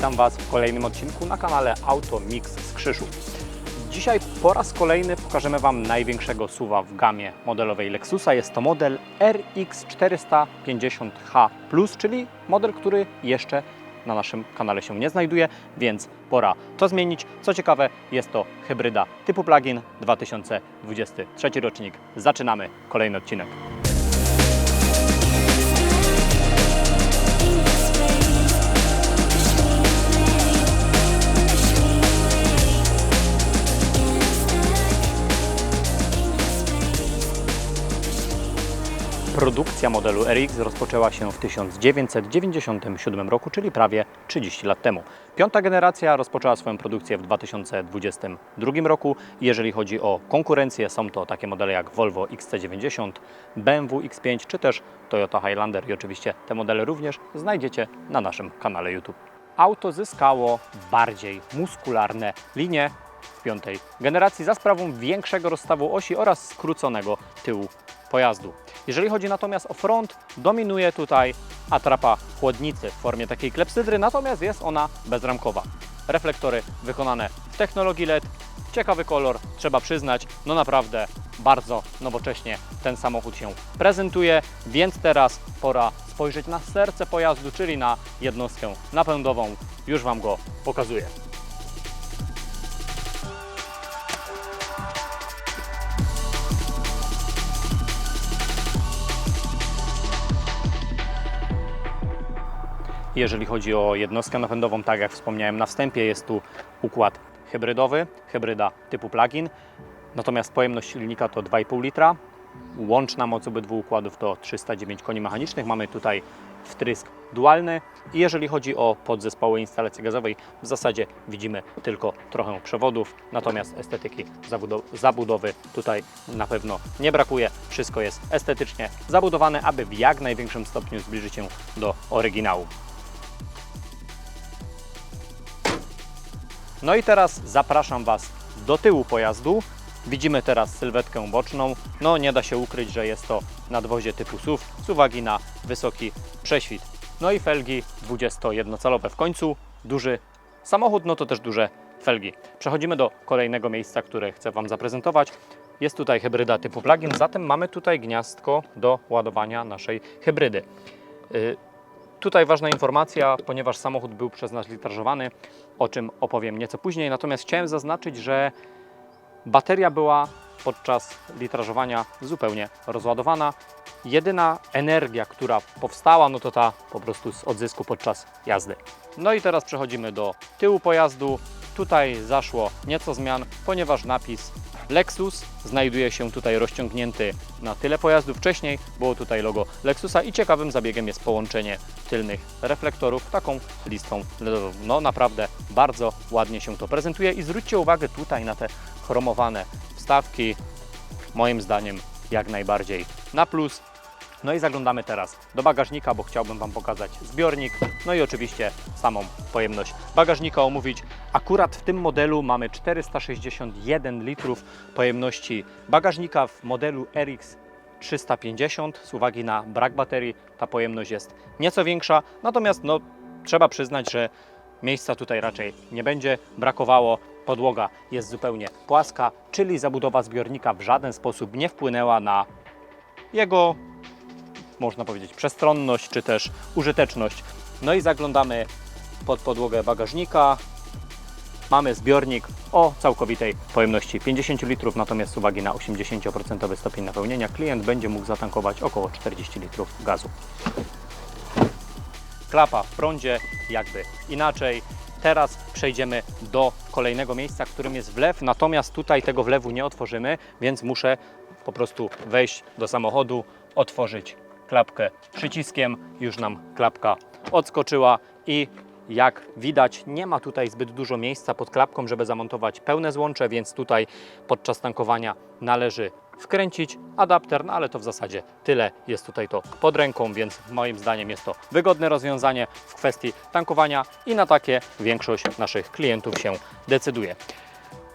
Witam Was w kolejnym odcinku na kanale Auto Mix z Krzyżu. Dzisiaj po raz kolejny pokażemy Wam największego suwa w gamie modelowej Lexusa. Jest to model RX450H+, czyli model, który jeszcze na naszym kanale się nie znajduje, więc pora to zmienić. Co ciekawe, jest to hybryda typu plug-in 2023 rocznik. Zaczynamy kolejny odcinek. Produkcja modelu RX rozpoczęła się w 1997 roku, czyli prawie 30 lat temu. Piąta generacja rozpoczęła swoją produkcję w 2022 roku. Jeżeli chodzi o konkurencję, są to takie modele jak Volvo XC90, BMW X5 czy też Toyota Highlander i oczywiście te modele również znajdziecie na naszym kanale YouTube. Auto zyskało bardziej muskularne linie piątej generacji za sprawą większego rozstawu osi oraz skróconego tyłu pojazdu. Jeżeli chodzi natomiast o front, dominuje tutaj atrapa chłodnicy w formie takiej klepsydry, natomiast jest ona bezramkowa. Reflektory wykonane w technologii LED, ciekawy kolor, trzeba przyznać, no naprawdę bardzo nowocześnie ten samochód się prezentuje, więc teraz pora spojrzeć na serce pojazdu, czyli na jednostkę napędową. Już Wam go pokazuję. Jeżeli chodzi o jednostkę napędową, tak jak wspomniałem na wstępie, jest tu układ hybrydowy, hybryda typu plug-in. Natomiast pojemność silnika to 2,5 litra. Łączna moc obydwu układów to 309 koni mechanicznych. Mamy tutaj wtrysk dualny. I jeżeli chodzi o podzespoły instalacji gazowej, w zasadzie widzimy tylko trochę przewodów, natomiast estetyki zabudo- zabudowy tutaj na pewno nie brakuje. Wszystko jest estetycznie zabudowane, aby w jak największym stopniu zbliżyć się do oryginału. No i teraz zapraszam Was do tyłu pojazdu. Widzimy teraz sylwetkę boczną. No nie da się ukryć, że jest to nadwozie typu SUV z uwagi na wysoki prześwit. No i felgi 21-calowe w końcu. Duży samochód, no to też duże felgi. Przechodzimy do kolejnego miejsca, które chcę Wam zaprezentować. Jest tutaj hybryda typu plug-in, zatem mamy tutaj gniazdko do ładowania naszej hybrydy. Tutaj ważna informacja, ponieważ samochód był przez nas litrażowany, o czym opowiem nieco później. Natomiast chciałem zaznaczyć, że bateria była podczas litrażowania zupełnie rozładowana. Jedyna energia, która powstała, no to ta po prostu z odzysku podczas jazdy. No i teraz przechodzimy do tyłu pojazdu. Tutaj zaszło nieco zmian, ponieważ napis Lexus znajduje się tutaj rozciągnięty na tyle pojazdu. Wcześniej było tutaj logo Lexusa i ciekawym zabiegiem jest połączenie tylnych reflektorów taką listwą LEDową. No naprawdę bardzo ładnie się to prezentuje i zwróćcie uwagę tutaj na te chromowane wstawki. Moim zdaniem jak najbardziej na plus. No i zaglądamy teraz do bagażnika, bo chciałbym Wam pokazać zbiornik, no i oczywiście samą pojemność bagażnika omówić. Akurat w tym modelu mamy 461 litrów pojemności bagażnika w modelu RX 350. Z uwagi na brak baterii ta pojemność jest nieco większa, natomiast no, trzeba przyznać, że miejsca tutaj raczej nie będzie brakowało. Podłoga jest zupełnie płaska, czyli zabudowa zbiornika w żaden sposób nie wpłynęła na jego można powiedzieć, przestronność czy też użyteczność. No i zaglądamy pod podłogę bagażnika. Mamy zbiornik o całkowitej pojemności 50 litrów, natomiast z uwagi na 80% stopień napełnienia klient będzie mógł zatankować około 40 litrów gazu. Klapa w prądzie, jakby inaczej. Teraz przejdziemy do kolejnego miejsca, którym jest wlew, natomiast tutaj tego wlewu nie otworzymy, więc muszę po prostu wejść do samochodu, otworzyć klapkę przyciskiem. Już nam klapka odskoczyła i jak widać nie ma tutaj zbyt dużo miejsca pod klapką, żeby zamontować pełne złącze, więc tutaj podczas tankowania należy wkręcić adapter, no ale to w zasadzie tyle. Jest tutaj to pod ręką, więc moim zdaniem jest to wygodne rozwiązanie w kwestii tankowania i na takie większość naszych klientów się decyduje.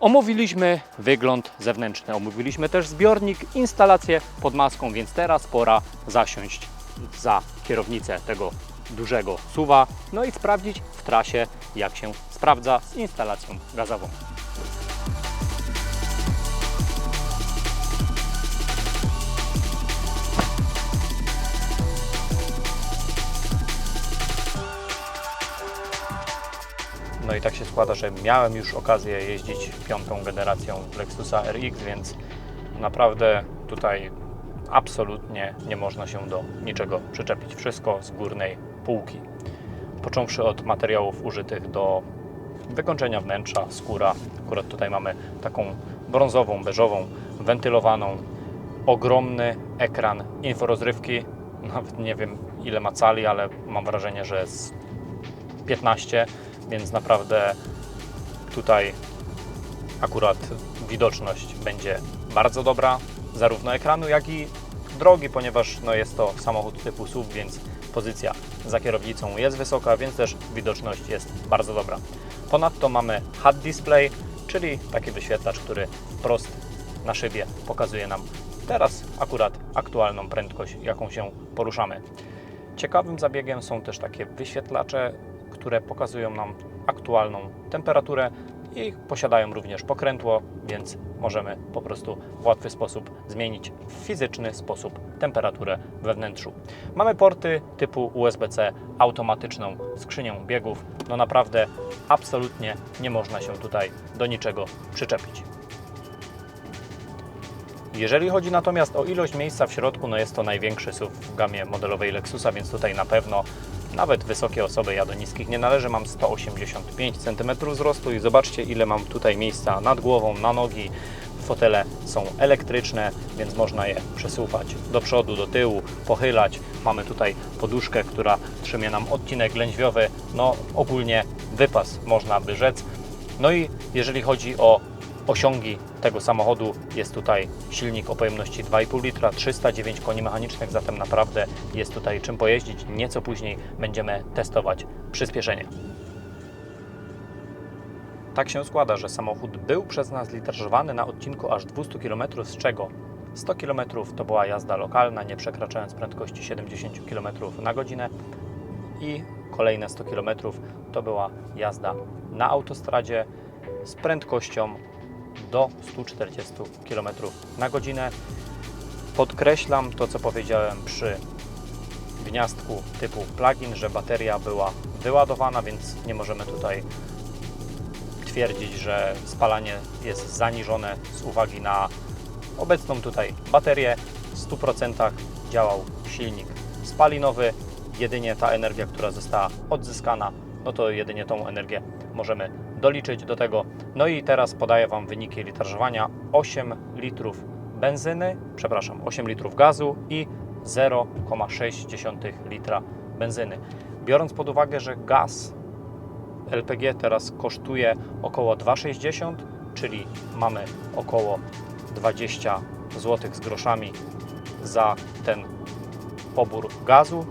Omówiliśmy wygląd zewnętrzny, omówiliśmy też zbiornik, instalację pod maską, więc teraz pora zasiąść za kierownicę tego dużego suwa, no i sprawdzić w trasie, jak się sprawdza z instalacją gazową. No i tak się składa, że miałem już okazję jeździć piątą generacją Lexusa RX, więc naprawdę tutaj absolutnie nie można się do niczego przyczepić. Wszystko z górnej półki. Począwszy od materiałów użytych do wykończenia wnętrza, skóra. Akurat tutaj mamy taką brązową, beżową, wentylowaną, ogromny ekran inforozrywki. Nawet nie wiem ile ma cali, ale mam wrażenie, że z 15, więc naprawdę tutaj akurat widoczność będzie bardzo dobra, zarówno ekranu, jak i drogi, ponieważ no, jest to samochód typu SUV, więc pozycja za kierownicą jest wysoka, więc też widoczność jest bardzo dobra. Ponadto mamy HUD Display, czyli taki wyświetlacz, który wprost na szybie pokazuje nam teraz akurat aktualną prędkość, jaką się poruszamy. Ciekawym zabiegiem są też takie wyświetlacze, które pokazują nam aktualną temperaturę i posiadają również pokrętło, więc możemy po prostu w łatwy sposób zmienić w fizyczny sposób temperaturę we wnętrzu. Mamy porty typu USB-C, automatyczną skrzynię biegów. No naprawdę absolutnie nie można się tutaj do niczego przyczepić. Jeżeli chodzi natomiast o ilość miejsca w środku, no jest to największy SUV w gamie modelowej Lexusa, więc tutaj na pewno nawet wysokie osoby, ja do niskich nie należę, mam 185 cm wzrostu i zobaczcie ile mam tutaj miejsca nad głową, na nogi. Fotele są elektryczne, więc można je przesuwać do przodu, do tyłu, pochylać. Mamy tutaj poduszkę, która trzymie nam odcinek lędźwiowy, no ogólnie wypas można by rzec. No i jeżeli chodzi o osiągi tego samochodu, jest tutaj silnik o pojemności 2,5 litra, 309 koni mechanicznych, zatem naprawdę jest tutaj czym pojeździć. Nieco później będziemy testować przyspieszenie. Tak się składa, że samochód był przez nas litrażowany na odcinku aż 200 km, z czego 100 km to była jazda lokalna, nie przekraczając prędkości 70 km na godzinę i kolejne 100 km to była jazda na autostradzie z prędkością do 140 km na godzinę. Podkreślam to, co powiedziałem przy gniazdku typu plug-in, że bateria była wyładowana, więc nie możemy tutaj twierdzić, że spalanie jest zaniżone z uwagi na obecną tutaj baterię. W 100% działał silnik spalinowy. Jedynie ta energia, która została odzyskana, no to jedynie tą energię możemy doliczyć do tego. No i teraz podaję Wam wyniki litrażowania. 8 litrów benzyny, przepraszam, 8 litrów gazu i 0,6 litra benzyny. Biorąc pod uwagę, że gaz LPG teraz kosztuje około 2,60, czyli mamy około 20 zł z groszami za ten pobór gazu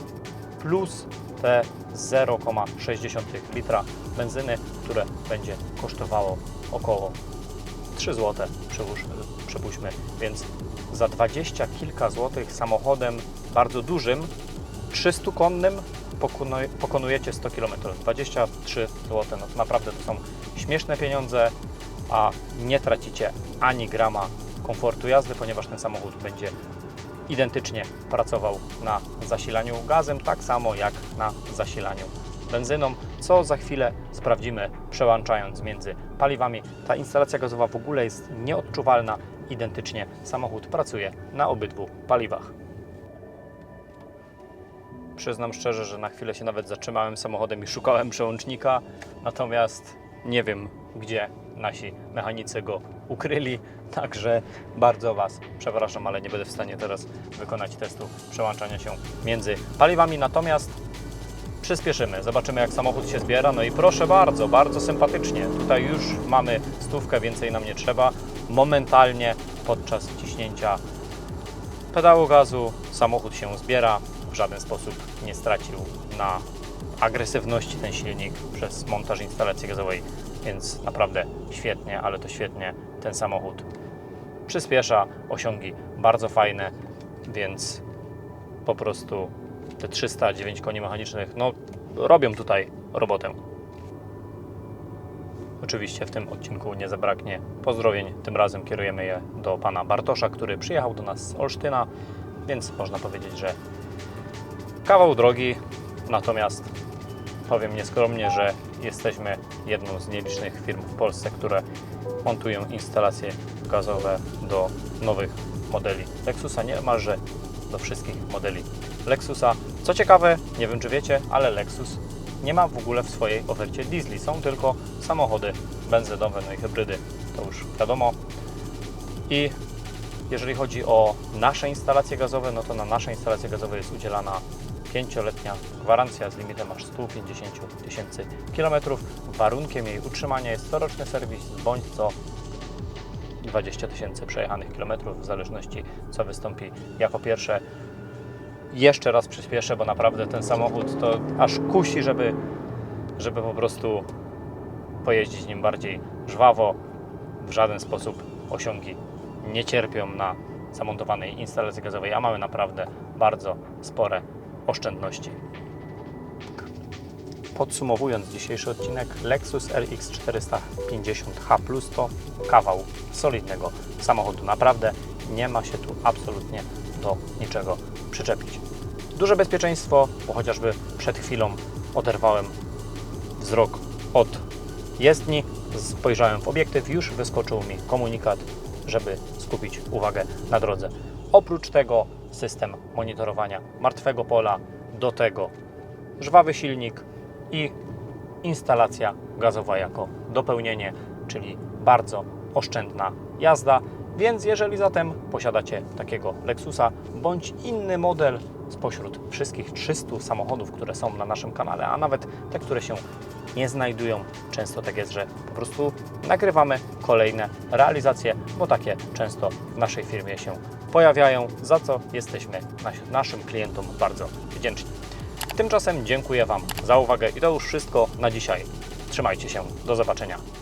plus te 0,6 litra benzyny, które będzie kosztowało około 3 zł, przypuśćmy, więc za 20 kilka złotych samochodem bardzo dużym, 300-konnym pokonujecie 100 km. 23 zł, no to naprawdę to są śmieszne pieniądze, a nie tracicie ani grama komfortu jazdy, ponieważ ten samochód będzie identycznie pracował na zasilaniu gazem, tak samo jak na zasilaniu benzyną, co za chwilę sprawdzimy przełączając między paliwami. Ta instalacja gazowa w ogóle jest nieodczuwalna, identycznie samochód pracuje na obydwu paliwach. Przyznam szczerze, że na chwilę się nawet zatrzymałem samochodem i szukałem przełącznika, natomiast nie wiem, gdzie nasi mechanicy go ukryli, także bardzo Was przepraszam, ale nie będę w stanie teraz wykonać testu przełączania się między paliwami, natomiast przyspieszymy, zobaczymy jak samochód się zbiera, no i proszę bardzo, bardzo sympatycznie, tutaj już mamy stówkę, więcej nam nie trzeba, momentalnie podczas ciśnięcia pedału gazu samochód się zbiera, w żaden sposób nie stracił na agresywności ten silnik przez montaż instalacji gazowej, więc naprawdę świetnie, ale to świetnie. Ten samochód przyspiesza, osiągi bardzo fajne, więc po prostu te 309 koni mechanicznych, no robią tutaj robotę. Oczywiście w tym odcinku nie zabraknie pozdrowień. Tym razem kierujemy je do pana Bartosza, który przyjechał do nas z Olsztyna, więc można powiedzieć, że kawał drogi. Natomiast powiem nieskromnie, że jesteśmy jedną z nielicznych firm w Polsce, które montują instalacje gazowe do nowych modeli Lexusa, niemalże do wszystkich modeli Lexusa. Co ciekawe, nie wiem czy wiecie, ale Lexus nie ma w ogóle w swojej ofercie diesli. Są tylko samochody benzynowe, no i hybrydy, to już wiadomo. I jeżeli chodzi o nasze instalacje gazowe, no to na nasze instalacje gazowe jest udzielana pięcioletnia gwarancja z limitem aż 150 tysięcy kilometrów. Warunkiem jej utrzymania jest coroczny serwis bądź co 20 tysięcy przejechanych kilometrów, w zależności co wystąpi jako pierwsze. Jeszcze raz przyspieszę, bo naprawdę ten samochód to aż kusi, żeby, żeby po prostu pojeździć nim bardziej żwawo. W żaden sposób osiągi nie cierpią na zamontowanej instalacji gazowej, a mamy naprawdę bardzo spore oszczędności. Podsumowując dzisiejszy odcinek, Lexus RX 450H Plus to kawał solidnego samochodu. Naprawdę nie ma się tu absolutnie do niczego przyczepić. Duże bezpieczeństwo, bo chociażby przed chwilą oderwałem wzrok od jezdni, spojrzałem w obiektyw, już wyskoczył mi komunikat, żeby skupić uwagę na drodze. Oprócz tego system monitorowania martwego pola, do tego żwawy silnik i instalacja gazowa jako dopełnienie, czyli bardzo oszczędna jazda. Więc jeżeli zatem posiadacie takiego Lexusa bądź inny model spośród wszystkich 300 samochodów, które są na naszym kanale, a nawet te, które się nie znajdują, często tak jest, że po prostu nagrywamy kolejne realizacje, bo takie często w naszej firmie się pojawiają, za co jesteśmy nas- naszym klientom bardzo wdzięczni. Tymczasem dziękuję Wam za uwagę i to już wszystko na dzisiaj. Trzymajcie się, do zobaczenia.